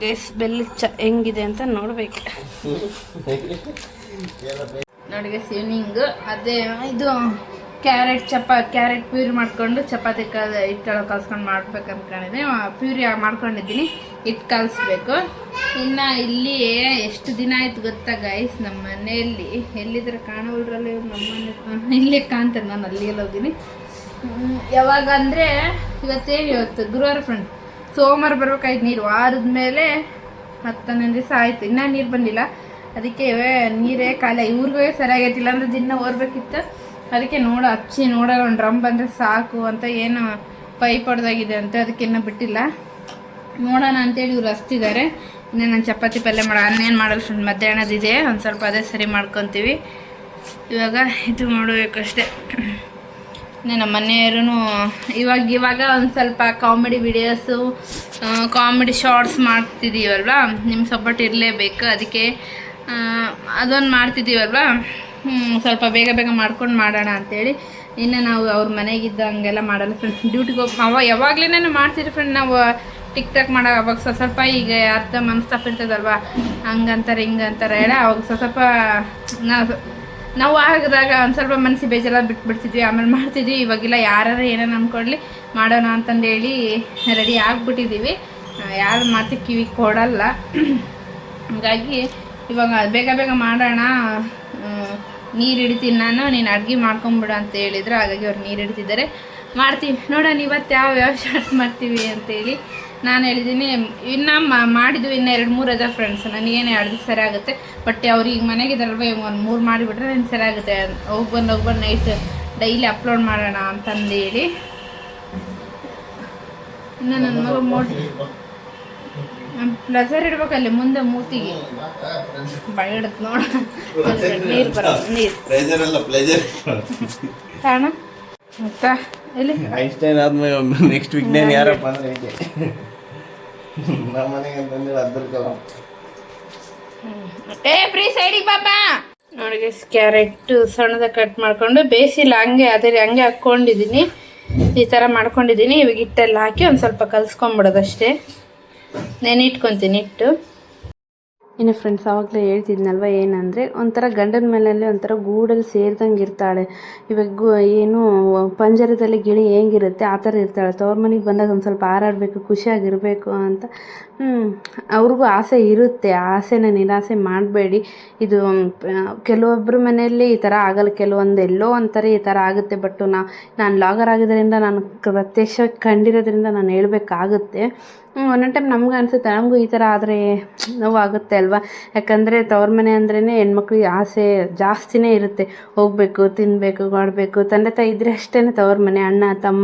ಗೈಸ್ ಬೆಲ್ಲ ಚ ಹೆಂಗಿದೆ ಅಂತ ನೋಡ್ಬೇಕು. ನೋಡಿ ಗೈಸ್ ಈವ್ನಿಂಗ್ ಅದೇ ಇದು ಕ್ಯಾರೆಟ್ ಚಪಾ ಕ್ಯಾರೆಟ್ ಪ್ಯೂರಿ ಮಾಡ್ಕೊಂಡು ಚಪಾತಿ ಕಲ್ ಹಿಟ್ಟೊಳಗೆ ಕಲ್ಸ್ಕೊಂಡು ಮಾಡ್ಬೇಕು ಅನ್ಕೊಂಡಿದ್ದೆ ಪ್ಯೂರಿ ಮಾಡ್ಕೊಂಡಿದ್ದೀನಿ. ಹಿಟ್ಟು ಕಲಿಸ್ಬೇಕು. ಇನ್ನು ಇಲ್ಲಿ ಎಷ್ಟು ದಿನ ಆಯ್ತು ಗೊತ್ತಾ ಗೈಸ್ ನಮ್ಮ ಮನೆಯಲ್ಲಿ ಎಲ್ಲಿದ್ರೆ ಕಾಣವಲ್ರಲ್ಲ ನಮ್ಮ ಮನೆ ಇಲ್ಲೇ ಕಾಣ್ತಾರೆ ನಾನು ಅಲ್ಲಿ ಹ್ಮ್, ಯಾವಾಗ ಅಂದರೆ ಇವತ್ತೇನು ಇವತ್ತು? ಗುರುವಾರ ಫ್ರೆಂಡ್ ಸೋಮವಾರ ಬರ್ಬೇಕಾಯ್ತು ನೀರು. ವಾರದ ಮೇಲೆ ಹತ್ತನೇ ದಿವಸ ಆಯ್ತು. ಇನ್ನೂ ನೀರು ಬಂದಿಲ್ಲ. ಅದಕ್ಕೆ ನೀರೇ ಖಾಲಿ. ಇವ್ರಿಗೂ ಸರಿಯಾಗೈತಿಲ್ಲ ಅಂದ್ರೆ ದಿನ ಓರ್ಬೇಕಿತ್ತು ಅದಕ್ಕೆ ನೋಡ ಹಚ್ಚಿ ನೋಡೋಣ ಒಂದು ಡ್ರಮ್ ಬಂದ್ರೆ ಸಾಕು ಅಂತ ಏನು ಪೈಪ್ ಹೊಡೆದಾಗಿದೆ ಅಂತ ಅದಕ್ಕೆ ಇನ್ನೂ ಬಿಟ್ಟಿಲ್ಲ. ನೋಡೋಣ ಅಂತೇಳಿ ಇವ್ರು ಹಚ್ತಿದ್ದಾರೆ. ಇನ್ನು ನಾನು ಚಪಾತಿ ಪಲ್ಯ ಮಾಡೋ ಅನ್ನೇನು ಮಾಡಲ್ಲ ಫ್ರೆಂಡ್ ಮಧ್ಯಾಹ್ನದಿದೆ. ಒಂದು ಸ್ವಲ್ಪ ಅದೇ ಸರಿ ಮಾಡ್ಕೊತೀವಿ. ಇವಾಗ ಇದು ಮಾಡಬೇಕಷ್ಟೇ ನಮ್ಮ ಮನೆಯವರು ಇವಾಗ ಇವಾಗ ಒಂದು ಸ್ವಲ್ಪ ಕಾಮಿಡಿ ವಿಡಿಯೋಸು ಕಾಮಿಡಿ ಶಾರ್ಟ್ಸ್ ಮಾಡ್ತಿದ್ದೀವಲ್ವ ನಿಮ್ಮ ಸಪೋರ್ಟ್ ಇರಲೇಬೇಕು. ಅದಕ್ಕೆ ಅದೊಂದು ಮಾಡ್ತಿದ್ದೀವಲ್ವ ಸ್ವಲ್ಪ ಬೇಗ ಬೇಗ ಮಾಡ್ಕೊಂಡು ಮಾಡೋಣ ಅಂತೇಳಿ. ಇನ್ನು ನಾವು ಅವ್ರ ಮನೆಗಿದ್ದಂಗೆಲ್ಲ ಮಾಡಲ್ಲ ಫ್ರೆಂಡ್ಸ್ ಡ್ಯೂಟಿಗೆ ಹೋಗಿ ಅವಾಗ ಯಾವಾಗಲೇ ಮಾಡ್ತಿದ್ವಿ ಫ್ರೆಂಡ್ ನಾವು ಟಿಕ್ ಟಾಕ್ ಮಾಡೋ ಅವಾಗ ಸ್ವಲ್ಪ ಸ್ವಲ್ಪ ಈಗ ಅರ್ಧ ಮನಸ್ತಾಪ ಇರ್ತದಲ್ವ ಹಂಗಂತಾರೆ, ಹಿಂಗಂತಾರೆ. ಹೇಳ ಅವಾಗ ಸ್ವಲ್ಪ ಸ್ವಲ್ಪ ನಾವು ನಾವು ಆಗದಾಗ ಒಂದು ಸ್ವಲ್ಪ ಮನಸ್ಸಿ ಬೇಜಾರ ಬಿಟ್ಬಿಡ್ತಿದ್ವಿ. ಆಮೇಲೆ ಮಾಡ್ತಿದ್ವಿ. ಇವಾಗಿಲ್ಲ ಯಾರು ಏನೇನು ಅಂದ್ಕೊಡ್ಲಿ ಮಾಡೋಣ ಅಂತಂದೇಳಿ ರೆಡಿ ಆಗಿಬಿಟ್ಟಿದ್ದೀವಿ ಯಾರು ಮಾತು ಕಿವಿ ಕೊಡಲ್ಲ. ಹಾಗಾಗಿ ಇವಾಗ ಬೇಗ ಬೇಗ ಮಾಡೋಣ. ನೀರು ಹಿಡಿತೀನಿ ನಾನು. ನೀನು ಅಡುಗೆ ಮಾಡ್ಕೊಂಬಿಡು ಅಂತ ಹೇಳಿದ್ರು. ಹಾಗಾಗಿ ಅವ್ರು ನೀರು ಹಿಡಿತಿದ್ದಾರೆ ಮಾಡ್ತೀವಿ. ನೋಡೋಣ ಇವತ್ತು ಯಾವ ಯಾವ ಶಾರ್ಟ್ಸ್ ಮಾಡ್ತೀವಿ ಅಂತೇಳಿ. ನಾನು ಹೇಳಿದ್ದೀನಿ ಇನ್ನು ಮಾಡಿದ್ವಿ ಇನ್ನು ಎರಡು ಮೂರು ಅದ ಫ್ರೆಂಡ್ಸ್ ನನಗೇನು ಎರಡು ದಿವಸ ಸರಿ ಆಗುತ್ತೆ. ಬಟ್ ಅವ್ರು ಈಗ ಮನೆಗಿದಾರಲ್ವ ಒಂದು ಮೂರು ಮಾಡಿಬಿಟ್ರೆ ನನಗೆ ಸರಿ ಆಗುತ್ತೆ. ಹೋಗಿ ಬಂದು ಹೋಗಿ ಬಂದು ನೈಟ್ ಡೈಲಿ ಅಪ್ಲೋಡ್ ಮಾಡೋಣ ಅಂತಂದೇಳಿ. ಇನ್ನು ನನ್ನ ಮಗ ಮೋಟ್ ಪ್ಲಸರ್ ಇಡ್ಬೇಕಲ್ಲಿ ಮುಂದೆ ಮೂತಿಗೆ. ಬಯಡತ್ ನೋಡ. ನೀರು ಬರೋ ನೀರು. ಕಾರಣ ಮತ್ತೆ ಎಲ್ಲಿ? ಐನ್ಸ್ಟೈನ್ ಆದ್ಮೇಲೆ ನೆಕ್ಸ್ಟ್ ವೀಕ್ ಯಾರಪ್ಪ ಅಂದ್ರೆ ನಮ್ಮ ಮನೆಗೆ ಏ ಪ್ರೀ ಸೈಡಿಗೆ ಪಾಪ ನೋಡಿ ಕ್ಯಾರೆಟ್ ಸಣ್ಣದ ಕಟ್ ಮಾಡ್ಕೊಂಡು ಬೇಯಿಸಿಲ್ಲ ಹಂಗೆ, ಅದೇ ಹಂಗೆ ಹಾಕ್ಕೊಂಡಿದ್ದೀನಿ ಈ ಥರ ಮಾಡ್ಕೊಂಡಿದ್ದೀನಿ ಇವಾಗ ಹಿಟ್ಟೆಲ್ಲ ಹಾಕಿ ಒಂದು ಸ್ವಲ್ಪ ಕಲಿಸ್ಕೊಂಬಿಡೋದಷ್ಟೇ. ನೆನಿಟ್ಕೊತೀನಿ ಹಿಟ್ಟು. ಇನ್ನು ಫ್ರೆಂಡ್ಸ್ ಆವಾಗಲೇ ಹೇಳ್ತಿದ್ನಲ್ವ ಏನಂದರೆ, ಒಂಥರ ಗಂಡನ ಮನೆಯಲ್ಲಿ ಒಂಥರ ಗೂಡಲ್ಲಿ ಸೇರಿದಂಗೆ ಇರ್ತಾಳೆ. ಇವಾಗ ಗು, ಏನು, ಪಂಜರದಲ್ಲಿ ಗಿಳಿ ಹೆಂಗಿರುತ್ತೆ, ಆ ಥರ ಇರ್ತಾಳೆ. ತವ್ರ ಮನೆಗೆ ಬಂದಾಗ ಒಂದು ಸ್ವಲ್ಪ ಹಾರಾಡಬೇಕು ಖುಷಿಯಾಗಿರಬೇಕು ಅಂತ ಅವ್ರಿಗೂ ಆಸೆ ಇರುತ್ತೆ. ಆಸೆನ ನಿರಾಸೆ ಮಾಡಬೇಡಿ. ಇದು ಕೆಲವೊಬ್ಬರ ಮನೆಯಲ್ಲಿ ಈ ಥರ ಆಗಲ್ಲ. ಕೆಲವೊಂದು ಎಲ್ಲೋ ಒಂಥರ ಈ ಥರ ಆಗುತ್ತೆ. ಬಟ್ ನಾ, ನಾನು ಲಾಗರ್ ಆಗಿದ್ದರಿಂದ ನಾನು ಪ್ರತ್ಯಕ್ಷ ಕಂಡಿರೋದ್ರಿಂದ ನಾನು ಹೇಳಬೇಕಾಗುತ್ತೆ. ಒಂದೊಂದು ಟೈಮ್ ನಮ್ಗೆ ಅನಿಸುತ್ತೆ. ನಮಗೂ ಈ ಥರ ಆದರೆ ನೋವಾಗುತ್ತೆ ಅಲ್ವಾ? ಯಾಕಂದರೆ ತವ್ರ ಮನೆ ಅಂದ್ರೇ ಹೆಣ್ಮಕ್ಳಿಗೆ ಆಸೆ ಜಾಸ್ತಿನೇ ಇರುತ್ತೆ. ಹೋಗಬೇಕು ತಿನ್ನಬೇಕು ಮಾಡಬೇಕು. ತಂದೆ ತಾಯಿ ಇದ್ದರೆ ಅಷ್ಟೇ ತವ್ರ ಮನೆ. ಅಣ್ಣ, ತಮ್ಮ,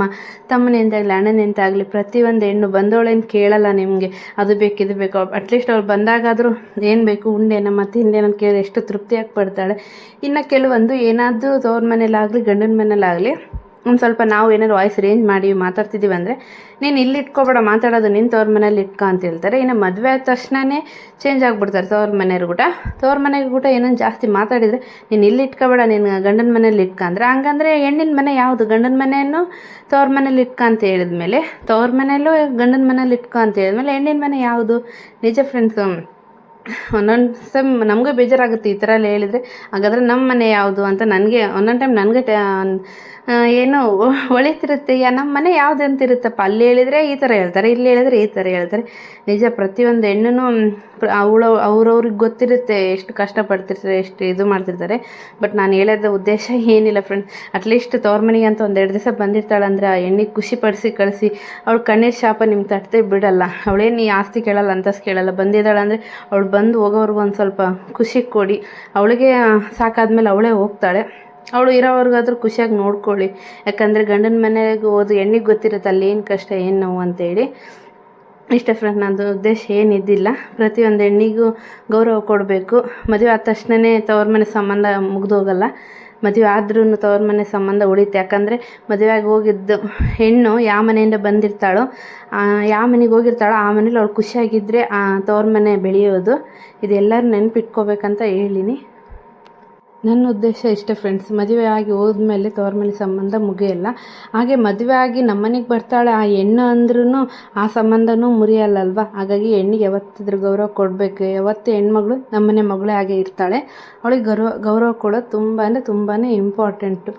ತಮ್ಮನಿಂದಾಗಲಿ, ಅಣ್ಣನಿಂದಾಗಲಿ ಪ್ರತಿಯೊಂದು ಹೆಣ್ಣು ಬಂದವಳೇನು ಕೇಳಲ್ಲ ನಿಮಗೆ. ಅದು ಬೇಕು, ಇದು ಬೇಕು. ಅಟ್ಲೀಸ್ಟ್ ಅವ್ರು ಬಂದಾಗಾದರೂ ಏನು ಬೇಕು, ಉಂಡೆನ ಮತ್ತು ಹಿಂದೇನ ಕೇಳಿ ಎಷ್ಟು ತೃಪ್ತಿಯಾಗಿ ಪಡ್ತಾಳೆ ಇನ್ನು ಕೆಲವೊಂದು ಏನಾದರೂ ತವ್ರ ಮನೇಲಾಗಲಿ, ಗಂಡನ ಮನೇಲಾಗಲಿ ಒಂದು ಸ್ವಲ್ಪ ನಾವು ಏನಾದ್ರು ವಾಯ್ಸ್ ರೇಂಜ್ ಮಾಡಿ ಮಾತಾಡ್ತಿದ್ದೀವಿ ಅಂದರೆ, ನೀನು ಇಲ್ಲಿ ಇಟ್ಕೊಬೇಡ, ಮಾತಾಡೋದು ನಿನ್ನ ತವ್ರ ಮನೇಲಿ ಇಟ್ಕೊ ಅಂತ ಹೇಳ್ತಾರೆ. ಇನ್ನು ಮದುವೆ ಆದ ತಕ್ಷಣವೇ ಚೇಂಜ್ ಆಗಿಬಿಡ್ತಾರೆ ತವ್ರ ಮನೆಯವ್ರ ಕೂಡ ತವ್ರ ಮನೆಗೆ ಕೂಡ ಏನೇನು ಜಾಸ್ತಿ ಮಾತಾಡಿದರೆ, ನೀನು ಇಲ್ಲಿ ಇಟ್ಕೊಬೇಡ, ನೀನು ಗಂಡನ ಮನೇಲಿ ಇಟ್ಕ ಅಂದರೆ, ಹಂಗಂದ್ರೆ ಹೆಣ್ಣಿನ ಮನೆ ಯಾವುದು? ಗಂಡನ ಮನೆಯನ್ನು ತವ್ರ ಮನೇಲಿ ಇಟ್ಕ ಅಂತ ಹೇಳಿದ್ಮೇಲೆ, ತವ್ರ ಮನೆಯಲ್ಲೂ ಗಂಡನ ಮನೇಲಿ ಇಟ್ಕೊ ಅಂತ ಹೇಳಿದ್ಮೇಲೆ, ಹೆಣ್ಣಿನ ಮನೆ ಯಾವುದು? ನಿಜ ಫ್ರೆಂಡ್ಸು ಒಂದೊಂದು ಸಮ್ ನಮಗೂ ಬೇಜಾರಾಗುತ್ತೆ ಈ ಥರ ಎಲ್ಲ ಹೇಳಿದರೆ. ಹಾಗಾದರೆ ನಮ್ಮ ಮನೆ ಯಾವುದು ಅಂತ ನನಗೆ, ಒಂದೊಂದು ಟೈಮ್ ನನಗೆ ಏನು ಒಳಿತಿರುತ್ತೆ ಯಾ, ನಮ್ಮ ಮನೆ ಯಾವ್ದು ಅಂತ ಇರುತ್ತಪ್ಪ ಅಲ್ಲಿ ಹೇಳಿದರೆ ಈ ಥರ ಹೇಳ್ತಾರೆ, ಇಲ್ಲಿ ಹೇಳಿದರೆ ಈ ಥರ ಹೇಳ್ತಾರೆ. ನಿಜ ಪ್ರತಿಯೊಂದು ಹೆಣ್ಣು ಅವಳು, ಅವ್ರವ್ರಿಗೆ ಗೊತ್ತಿರುತ್ತೆ ಎಷ್ಟು ಕಷ್ಟಪಡ್ತಿರ್ತಾರೆ, ಎಷ್ಟು ಇದು ಮಾಡ್ತಿರ್ತಾರೆ. ಬಟ್ ನಾನು ಹೇಳೋದ ಉದ್ದೇಶ ಏನಿಲ್ಲ ಫ್ರೆಂಡ್ ಅಟ್ಲೀಸ್ಟ್ ತವ್ರ ಮನೆಗೆ ಅಂತ ಒಂದು ಎರಡು ದಿವಸ ಬಂದಿರ್ತಾಳೆ ಅಂದರೆ ಆ ಎಣ್ಣೆಗೆ ಖುಷಿ ಪಡಿಸಿ, ಕಳಿಸಿ. ಅವಳು ಕಣ್ಣೀರು ಶಾಪ ನಿಮ್ಗೆ ತಟ್ಟದೆ ಬಿಡಲ್ಲ. ಅವಳೇನು ಈ ಆಸ್ತಿ ಕೇಳಲ್ಲ ಅಂತಸ್ ಕೇಳಲ್ಲ. ಬಂದಿದ್ದಾಳೆ ಅಂದರೆ ಅವಳು ಬಂದು ಹೋಗೋವ್ರಿಗೂ ಒಂದು ಸ್ವಲ್ಪ ಖುಷಿ ಕೊಡಿ. ಅವಳಿಗೆ ಸಾಕಾದ್ಮೇಲೆ ಅವಳೇ ಹೋಗ್ತಾಳೆ. ಅವಳು ಇರೋವರೆಗಾದ್ರೂ ಖುಷಿಯಾಗಿ ನೋಡ್ಕೊಳ್ಳಿ. ಯಾಕಂದರೆ ಗಂಡನ ಮನೆಗೆ ಹೋದ ಹೆಣ್ಣಿಗೆ ಗೊತ್ತಿರುತ್ತೆ ಅಲ್ಲಿ ಏನು ಕಷ್ಟ, ಏನು ನೋವು ಅಂತೇಳಿ. ಇಷ್ಟ ಫ್ರೆಂಡ್ ನನ್ನದು ಉದ್ದೇಶ ಏನಿದ್ದಿಲ್ಲ. ಪ್ರತಿಯೊಂದು ಹೆಣ್ಣಿಗೂ ಗೌರವ ಕೊಡಬೇಕು. ಮದುವೆ ಆದ ತಕ್ಷಣವೇ ತವ್ರ ಮನೆ ಸಂಬಂಧ ಮುಗಿದೋಗಲ್ಲ. ಮದುವೆ ಆದ್ರೂ ತವ್ರ ಮನೆ ಸಂಬಂಧ ಉಳಿತು ಯಾಕಂದರೆ ಮದುವೆಯಾಗಿ ಹೋಗಿದ್ದು ಹೆಣ್ಣು ಯಾವ ಮನೆಯಿಂದ ಬಂದಿರ್ತಾಳೋ ಯಾವ ಮನೆಗೆ ಹೋಗಿರ್ತಾಳೋ ಆ ಮನೇಲಿ ಅವಳು ಖುಷಿಯಾಗಿದ್ದರೆ ತವ್ರ ಮನೆ ಬೆಳೆಯೋದು. ಇದೆಲ್ಲರೂ ನೆನಪಿಟ್ಕೋಬೇಕಂತ ಹೇಳಿನಿ. ನನ್ನ ಉದ್ದೇಶ ಇಷ್ಟೇ ಫ್ರೆಂಡ್ಸ್ ಮದುವೆ ಆಗಿ ಹೋದ್ಮೇಲೆ ತವರ ಮನೆ ಸಂಬಂಧ ಮುಗಿಯಲ್ಲ. ಹಾಗೆ ಮದುವೆ ಆಗಿ ನಮ್ಮನೆಗೆ ಬರ್ತಾಳೆ ಆ ಹೆಣ್ಣು ಅಂದ್ರೂ ಆ ಸಂಬಂಧನೂ ಮುರಿಯಲ್ಲಲ್ವ? ಹಾಗಾಗಿ ಹೆಣ್ಣಿಗೆ ಯಾವತ್ತಿದ್ರೂ ಗೌರವ ಕೊಡಬೇಕು. ಯಾವತ್ತೂ ಹೆಣ್ಮಗಳು ನಮ್ಮನೆ ಮಗಳೇ ಹಾಗೆ ಇರ್ತಾಳೆ. ಅವಳಿಗೆ ಗೌರವ ಗೌರವ ಕೊಡೋದು ತುಂಬ ಅಂದರೆ ತುಂಬಾ ಇಂಪಾರ್ಟೆಂಟು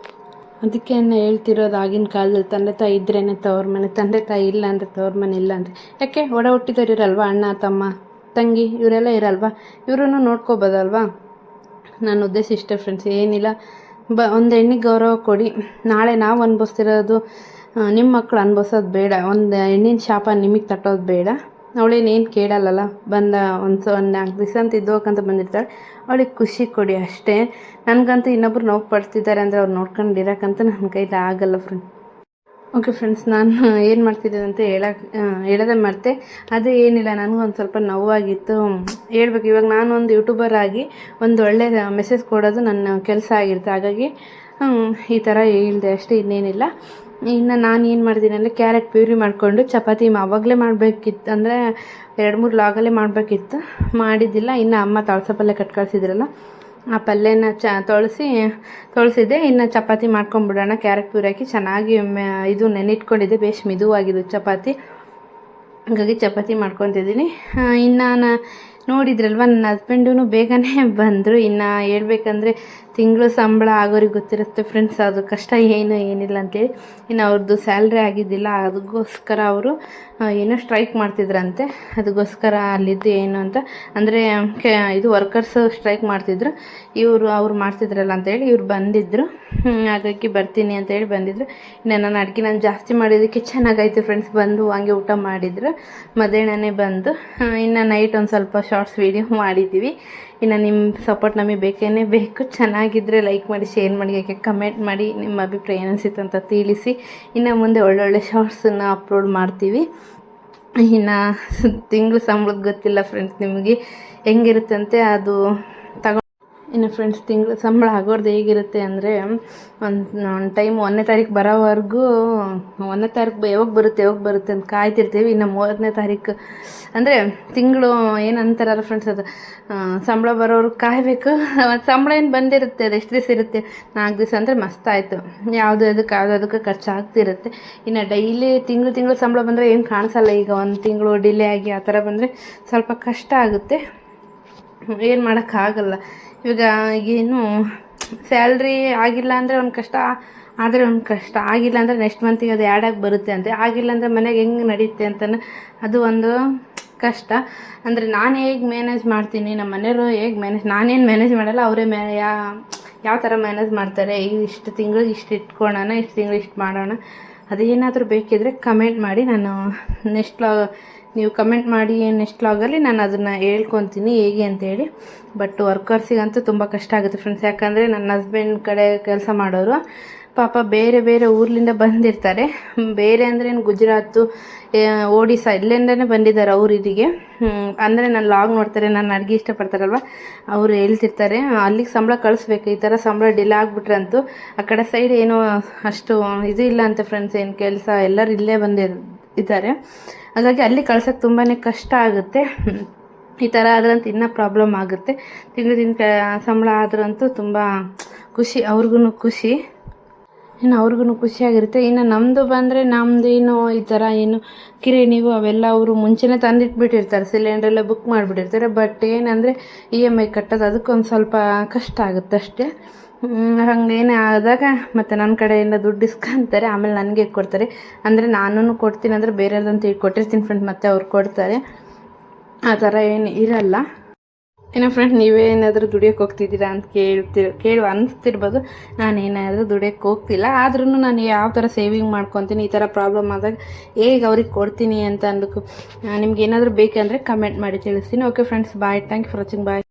ಅದಕ್ಕೆ ಹೇಳ್ತಿರೋದು ಆಗಿನ ಕಾಲದಲ್ಲಿ, ತಂದೆ ತಾಯಿ ಇದ್ರೇ ತವ್ರ ಮನೆ ತಂದೆ ತಾಯಿ ಇಲ್ಲ ಅಂದರೆ ತವ್ರ ಮನೆ ಇಲ್ಲ ಅಂದರೆ. ಯಾಕೆ? ಒಡ ಹುಟ್ಟಿದವ್ರು ಇರಲ್ವಾ? ಅಣ್ಣ, ತಮ್ಮ, ತಂಗಿ, ಇವರೆಲ್ಲ ಇರಲ್ವಾ? ಇವರನ್ನು ನೋಡ್ಕೋಬೋದಲ್ವಾ? ನನ್ನ ಉದ್ದೇಶ ಇಷ್ಟೇ ಫ್ರೆಂಡ್ಸ್ ಏನಿಲ್ಲ. ಬ, ಒಂದು ಹೆಣ್ಣಿಗೆ ಗೌರವ ಕೊಡಿ. ನಾಳೆ ನಾವು ಅನುಭವಿಸ್ತಿರೋದು ನಿಮ್ಮ ಮಕ್ಕಳು ಅನುಭವಿಸೋದು ಬೇಡ. ಒಂದು ಹೆಣ್ಣಿನ ಶಾಪ ನಿಮಗೆ ತಟ್ಟೋದು ಬೇಡ. ಅವಳೇನೇನು ಕೇಳಲ್ಲಲ್ಲ? ಬಂದ ಒಂದು ಸ, ಒಂದು ನಾಲ್ಕು ದಿವಸ ಅಂತ ಇದ್ದೋಕಂತ ಬಂದಿರ್ತಾಳೆ. ಅವಳಿಗೆ ಖುಷಿ ಕೊಡಿ ಅಷ್ಟೇ. ನನಗಂತೂ ಇನ್ನೊಬ್ರು ನೋವು ಪಡ್ತಿದ್ದಾರೆ ಅಂದರೆ ಅವ್ರು ನೋಡ್ಕೊಂಡು ಇರೋಕ್ಕಂತೂ ನನ್ನ ಕೈಲಿ ಆಗಲ್ಲ ಫ್ರೆಂಡ್ ಓಕೆ ಫ್ರೆಂಡ್ಸ್ ನಾನು ಏನು ಮಾಡ್ತಿದ್ದೆ ಅಂತ ಹೇಳಕ್ಕೆ ಹೇಳದೆ ಮಾಡ್ತೆ. ಅದು ಏನಿಲ್ಲ, ನನಗೂ ಒಂದು ಸ್ವಲ್ಪ ನೋವಾಗಿತ್ತು. ಹೇಳ್ಬೇಕು, ಇವಾಗ ನಾನು ಒಂದು ಯೂಟ್ಯೂಬರ್ ಆಗಿ ಒಂದು ಒಳ್ಳೆ ಮೆಸೇಜ್ ಕೊಡೋದು ನನ್ನ ಕೆಲಸ ಆಗಿರುತ್ತೆ. ಹಾಗಾಗಿ ಈ ಥರ ಹೇಳಿದೆ ಅಷ್ಟೇ, ಇನ್ನೇನಿಲ್ಲ. ಇನ್ನು ನಾನು ಏನು ಮಾಡ್ತೀನಿ ಅಂದರೆ ಕ್ಯಾರೆಟ್ ಪ್ಯೂರಿ ಮಾಡಿಕೊಂಡು ಚಪಾತಿ ಅವಾಗಲೇ ಮಾಡಬೇಕಿತ್ತು. ಅಂದರೆ ಎರಡು ಮೂರು ಲಾಗಲ್ಲೇ ಮಾಡಬೇಕಿತ್ತು. ಮಾಡಿದ್ದಿಲ್ಲ, ಇನ್ನು ಅಮ್ಮ ತಾಳ್ಸ ಕಟ್ಕಳ್ಸಿದ್ರಲ್ಲ. ಕಟ್ ಕಳಿಸಿದ್ರಲ್ಲ ಆ ಪಲ್ಯನ ಚ ತೊಳಸಿ ತೊಳಸಿದ್ದೆ ಇನ್ನು ಚಪಾತಿ ಮಾಡ್ಕೊಂಬಿಡೋಣ. ಕ್ಯಾರೆಟ್ ಪ್ಯೂರಿ ಹಾಕಿ ಚೆನ್ನಾಗಿ ಇದು ನೆನಿಟ್ಕೊಂಡಿದ್ದೆ ಭೇಷ್ ಮಿದುವಾಗಿದ್ದು ಚಪಾತಿ. ಹಾಗಾಗಿ ಚಪಾತಿ ಮಾಡ್ಕೊತಿದ್ದೀನಿ. ಇನ್ನು ನಾನು ನೋಡಿದ್ರಲ್ವ, ನನ್ನ ಹಸ್ಬೆಂಡೂ ಬೇಗನೆ ಬಂದರು. ಇನ್ನು ಹೇಳ್ಬೇಕಂದ್ರೆ ತಿಂಗಳು ಸಂಬಳ ಆಗೋರಿಗೆ ಗೊತ್ತಿರುತ್ತೆ ಫ್ರೆಂಡ್ಸ್ ಅದು ಕಷ್ಟ ಏನು ಏನಿಲ್ಲ ಅಂತೇಳಿ. ಇನ್ನು ಅವ್ರದ್ದು ಸ್ಯಾಲ್ರಿ ಆಗಿದ್ದಿಲ್ಲ ಅದಕ್ಕೋಸ್ಕರ ಅವರು ಏನೋ ಸ್ಟ್ರೈಕ್ ಮಾಡ್ತಿದ್ರಂತೆ. ಅದಕ್ಕೋಸ್ಕರ ಅಲ್ಲಿದ್ದು ಏನು ಅಂತ. ಅಂದರೆ ಇದು ವರ್ಕರ್ಸ್ ಸ್ಟ್ರೈಕ್ ಮಾಡ್ತಿದ್ರು. ಇವರು, ಅವ್ರು ಮಾಡ್ತಿದ್ರಲ್ಲ ಅಂತೇಳಿ ಇವ್ರು ಬಂದಿದ್ದರು ಹಾಗಾಗಿ ಬರ್ತೀನಿ ಅಂತೇಳಿ ಬಂದಿದ್ರು. ಇನ್ನು ನಾನು ಅಡುಗೆ ನಾನು ಜಾಸ್ತಿ ಮಾಡಿದ್ದಕ್ಕೆ ಚೆನ್ನಾಗಾಯ್ತು ಫ್ರೆಂಡ್ಸ್ ಬಂದು ಹಂಗೆ ಊಟ ಮಾಡಿದ್ರು. ಮಧ್ಯಾಹ್ನನೇ ಬಂದು ಇನ್ನು ನೈಟ್ ಒಂದು ಸ್ವಲ್ಪ ಶಾರ್ಟ್ಸ್ ವೀಡಿಯೋ <laughs> ಮಾಡಿದ್ದೀವಿ. ಇನ್ನು ನಿಮ್ಮ ಸಪೋರ್ಟ್ ನಮಗೆ ಬೇಕೇ ಬೇಕು. ಚೆನ್ನಾಗಿದ್ದರೆ ಲೈಕ್ ಮಾಡಿ ಶೇರ್ ಮಾಡಿ, ಯಾಕೆ ಕಮೆಂಟ್ ಮಾಡಿ, ನಿಮ್ಮ ಅಭಿಪ್ರಾಯ ಏನಿಸಿತ್ತು ಅಂತ ತಿಳಿಸಿ. ಇನ್ನು ಮುಂದೆ ಒಳ್ಳೊಳ್ಳೆ ಶಾರ್ಟ್ಸನ್ನು ಅಪ್ಲೋಡ್ ಮಾಡ್ತೀವಿ. ಇನ್ನು ತಿಂಗಳು ಸಂಬಳದ ಗೊತ್ತಿಲ್ಲ ಫ್ರೆಂಡ್ಸ್ ನಿಮಗೆ. ಹೆಂಗಿರುತ್ತಂತೆ ಅದು ತಗೊ ಇನ್ನು ಫ್ರೆಂಡ್ಸ್ ತಿಂಗಳು ಸಂಬಳ ಆಗೋರ್ದು ಹೇಗಿರುತ್ತೆ ಅಂದರೆ, ಒಂದು ಒಂದು ಟೈಮ್ ಒಂದನೇ ತಾರೀಕು ಬರೋವರೆಗೂ, ಒಂದನೇ ತಾರೀಕು ಯಾವಾಗ ಬರುತ್ತೆ ಯಾವಾಗ ಬರುತ್ತೆ ಅಂತ ಕಾಯ್ತಿರ್ತೀವಿ. ಇನ್ನು ಮೂವತ್ತನೇ ತಾರೀಕು ಅಂದರೆ ತಿಂಗಳು ಏನು ಅಂತಾರಲ್ಲ ಫ್ರೆಂಡ್ಸ್ ಅದು ಸಂಬಳ ಬರೋರು ಕಾಯಬೇಕು. ಸಂಬಳ ಏನು ಬಂದಿರುತ್ತೆ, ಅದು ಎಷ್ಟು ದಿವಸ ಇರುತ್ತೆ? ನಾಲ್ಕು ದಿವಸ ಅಂದರೆ ಮಸ್ತ್ ಆಯಿತು. ಯಾವುದು ಅದಕ್ಕೆ ಯಾವುದು ಅದಕ್ಕೆ ಖರ್ಚಾಗ್ತಿರುತ್ತೆ. ಇನ್ನು ಡೈಲಿ ತಿಂಗಳು ತಿಂಗಳು ಸಂಬಳ ಬಂದರೆ ಏನು ಕಾಣಿಸಲ್ಲ. ಈಗ ಒಂದು ತಿಂಗಳು ಡಿಲೇ ಆಗಿ ಆ ಥರ ಬಂದರೆ ಸ್ವಲ್ಪ ಕಷ್ಟ ಆಗುತ್ತೆ. ಏನು ಮಾಡೋಕ್ಕಾಗಲ್ಲ ಇವಾಗ ಏನು ಸ್ಯಾಲ್ರಿ ಆಗಿಲ್ಲ ಅಂದರೆ ಒಂದು ಕಷ್ಟ, ಆದರೆ ಒಂದು ಕಷ್ಟ. ಆಗಿಲ್ಲ ಅಂದರೆ ನೆಕ್ಸ್ಟ್ ಮಂತಿಗೆ ಅದು ಆ್ಯಡಾಗಿ ಬರುತ್ತೆ ಅಂತೆ. ಆಗಿಲ್ಲ ಅಂದರೆ ಮನೆಗೆ ಹೆಂಗೆ ನಡೆಯುತ್ತೆ ಅಂತಲೇ ಅದು ಒಂದು ಕಷ್ಟ. ಅಂದರೆ ನಾನು ಹೇಗೆ ಮ್ಯಾನೇಜ್ ಮಾಡ್ತೀನಿ ನಮ್ಮ ಮನೆಯವರು ಹೇಗೆ ಮ್ಯಾನೇಜ್ ನಾನೇನು ಮ್ಯಾನೇಜ್ ಮಾಡಲ್ಲ, ಅವರೇ ಮ್ಯಾ ಯಾ, ಯಾವ ಥರ ಮ್ಯಾನೇಜ್ ಮಾಡ್ತಾರೆ ಇಷ್ಟು ತಿಂಗಳಿಗೆ ಇಷ್ಟು ಇಟ್ಕೊಳ್ಳೋಣ ಇಷ್ಟು ತಿಂಗಳು ಇಷ್ಟು ಮಾಡೋಣ. ಅದೇನಾದರೂ ಬೇಕಿದ್ದರೆ ಕಮೆಂಟ್ ಮಾಡಿ, ನಾನು ನೆಕ್ಸ್ಟ್ ನೀವು ಕಮೆಂಟ್ ಮಾಡಿ ನೆಕ್ಸ್ಟ್ ಲಾಗಲ್ಲಿ ನಾನು ಅದನ್ನು ಹೇಳ್ಕೊತೀನಿ ಹೇಗೆ ಅಂತೇಳಿ ಬಟ್ ವರ್ಕರ್ಸಿಗಂತೂ ತುಂಬ ಕಷ್ಟ ಆಗುತ್ತೆ ಫ್ರೆಂಡ್ಸ್ ಯಾಕಂದರೆ ನನ್ನ ಹಸ್ಬೆಂಡ್ ಕಡೆ ಕೆಲಸ ಮಾಡೋರು, ಪಾಪ ಬೇರೆ ಬೇರೆ ಊರಿಂದ ಬಂದಿರ್ತಾರೆ. ಬೇರೆ ಅಂದರೆ ಗುಜರಾತು ಓಡಿಸಾ ಇಲ್ಲಿಂದನೇ ಬಂದಿದ್ದಾರೆ ಅವ್ರು ಇಲ್ಲಿಗೆ ಅಂದರೆ ನಾನು ಲಾಗ್ ನೋಡ್ತಾರೆ, ನಾನು ಅಡುಗೆ ಇಷ್ಟಪಡ್ತಾರಲ್ವ, ಅವರು ಹೇಳ್ತಿರ್ತಾರೆ, ಅಲ್ಲಿಗೆ ಸಂಬಳ ಕಳಿಸ್ಬೇಕು, ಈ ಥರ ಸಂಬಳ ಡಿಲೇ ಆಗಿಬಿಟ್ರೆ ಅಂತೂ ಆ ಕಡೆ ಸೈಡ್ ಏನೋ ಅಷ್ಟು ಇದು ಇಲ್ಲ ಅಂತ ಫ್ರೆಂಡ್ಸ್ ಏನು ಕೆಲಸ ಎಲ್ಲರೂ ಇಲ್ಲೇ ಬಂದಿರ್, ಇದ್ದಾರೆ. ಹಾಗಾಗಿ ಅಲ್ಲಿ ಕಳ್ಸೋಕ್ಕೆ ತುಂಬಾ ಕಷ್ಟ ಆಗುತ್ತೆ. ಈ ಥರ ಆದ್ರಂತೂ ಇನ್ನೂ ಪ್ರಾಬ್ಲಮ್ ಆಗುತ್ತೆ. ತಿಂಗಳು ದಿನ ಸಂಬಳ ಆದ್ರಂತೂ ತುಂಬ ಖುಷಿ ಅವ್ರಿಗೂ ಖುಷಿ. ಇನ್ನು ಅವ್ರಿಗೂ ಖುಷಿಯಾಗಿರುತ್ತೆ ಇನ್ನು ನಮ್ಮದು ಬಂದರೆ ನಮ್ಮದೇನು ಈ ಥರ ಏನು ಕಿರಾಣಿವು ಅವೆಲ್ಲ ಅವರು ಮುಂಚೆನೇ ತಂದಿಟ್ಬಿಟ್ಟಿರ್ತಾರೆ. ಸಿಲಿಂಡ್ರೆಲ್ಲ ಬುಕ್ ಮಾಡಿಬಿಟ್ಟಿರ್ತಾರೆ. ಬಟ್ ಏನಂದರೆ ಇ ಎಂ ಐ ಕಟ್ಟೋದು ಅದಕ್ಕೊಂದು ಸ್ವಲ್ಪ ಕಷ್ಟ ಆಗುತ್ತೆ ಅಷ್ಟೇ. ಹಾಗೇನೆ ಆದಾಗ ಮತ್ತು ನನ್ನ ಕಡೆಯಿಂದ ದುಡ್ಡು ಇಸ್ಕೊಂತಾರೆ, ಆಮೇಲೆ ನನಗೆ ಕೊಡ್ತಾರೆ. ಅಂದರೆ ನಾನು ಕೊಡ್ತೀನಿ, ಅಂದರೆ ಬೇರೆಯವ್ರದಂತ ಕೊಟ್ಟಿರ್ತೀನಿ ಫ್ರೆಂಡ್ ಮತ್ತೆ ಅವ್ರು ಕೊಡ್ತಾರೆ. ಆ ಥರ ಏನು ಇರಲ್ಲ. ಏನೋ ಫ್ರೆಂಡ್ ನೀವೇನಾದರೂ ದುಡಿಯೋಕೆ ಹೋಗ್ತಿದ್ದೀರಾ ಅಂತ ಕೇಳ್ತಿರ್ ಕೇಳುವ ಅನಿಸ್ತಿರ್ಬೋದು. ನಾನು ಏನಾದರೂ ದುಡಿಯೋಕೆ ಹೋಗ್ತಿಲ್ಲ. ಆದ್ರೂ ನಾನು ಯಾವ ಥರ ಸೇವಿಂಗ್ ಮಾಡ್ಕೊತೀನಿ, ಈ ಥರ ಪ್ರಾಬ್ಲಮ್ ಆದಾಗ ಹೇಗೆ ಅವ್ರಿಗೆ ಕೊಡ್ತೀನಿ ಅಂತ ಅಂದಕ್ಕೂ ನಿಮ್ಗೆ ಏನಾದರೂ ಬೇಕಂದರೆ ಕಮೆಂಟ್ ಮಾಡಿ ತಿಳಿಸ್ತೀನಿ. Okay friends bye thank you for watching bye